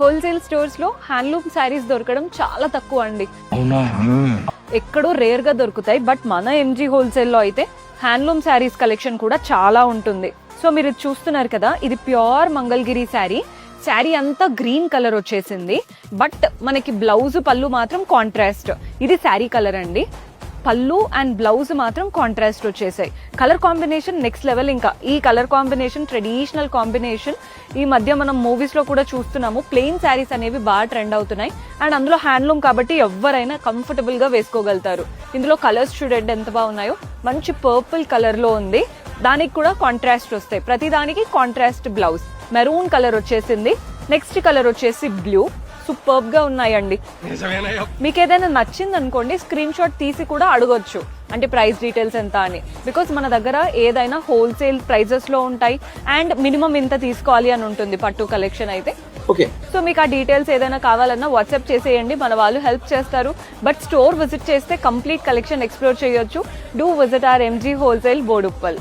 Wholesale స్టోర్స్లో handloom saris దొరకడం చాలా తక్కువ అండి. ఎక్కడో రేర్గా దొరుకుతాయి బట్ మన ఎంజీ హోల్సేల్లో అయితే హ్యాండ్లూమ్ శారీస్ కలెక్షన్ కూడా చాలా ఉంటుంది. సో మీరు చూస్తున్నారు కదా ఇది ప్యూర్ మంగళగిరి శారీ. శారీ అంతా గ్రీన్ కలర్ వచ్చేసింది బట్ మనకి బ్లౌజ్ పళ్ళు మాత్రం కాంట్రాస్ట్. ఇది శారీ కలర్ అండి. పళ్ళు అండ్ బ్లౌజ్ మాత్రం కాంట్రాస్ట్ వచ్చేసాయి. కలర్ కాంబినేషన్ నెక్స్ట్ లెవెల్ ఇంకా. ఈ కలర్ కాంబినేషన్ ట్రెడిషనల్ కాంబినేషన్ ఈ మధ్య మనం మూవీస్లో కూడా చూస్తున్నాము. ప్లెయిన్ శారీస్ అనేవి బాగా ట్రెండ్ అవుతున్నాయి. అండ్ అందులో హ్యాండ్లూమ్ కాబట్టి ఎవరైనా కంఫర్టబుల్గా వేసుకోగలుగుతారు. ఇందులో కలర్స్ చూడండి ఎంత బాగున్నాయో. మంచి పర్పుల్ కలర్లో ఉంది. దానికి కూడా కాంట్రాస్ట్ వస్తాయి. ప్రతి దానికి కాంట్రాస్ట్ బ్లౌజ్ మెరూన్ కలర్ వచ్చేసింది. నెక్స్ట్ కలర్ వచ్చేసి బ్లూ సూపర్బ్గా ఉన్నాయండి. మీకు ఏదైనా నచ్చింది అనుకోండి స్క్రీన్ షాట్ తీసి కూడా అడగొచ్చు. అంటే ప్రైస్ డీటెయిల్స్ ఎంత అని. బికాస్ మన దగ్గర ఏదైనా హోల్సేల్ ప్రైజెస్లో ఉంటాయి. అండ్ మినిమం ఇంత తీసుకోవాలి అని ఉంటుంది పట్టు కలెక్షన్ అయితే. ఓకే సో మీకు ఆ డీటెయిల్స్ ఏదైనా కావాలన్నా వాట్సాప్ చేసేయండి. మన వాళ్ళు హెల్ప్ చేస్తారు. బట్ స్టోర్ విజిట్ చేస్తే కంప్లీట్ కలెక్షన్ ఎక్స్ప్లోర్ చేయొచ్చు. Do visit R MG wholesale Boduppal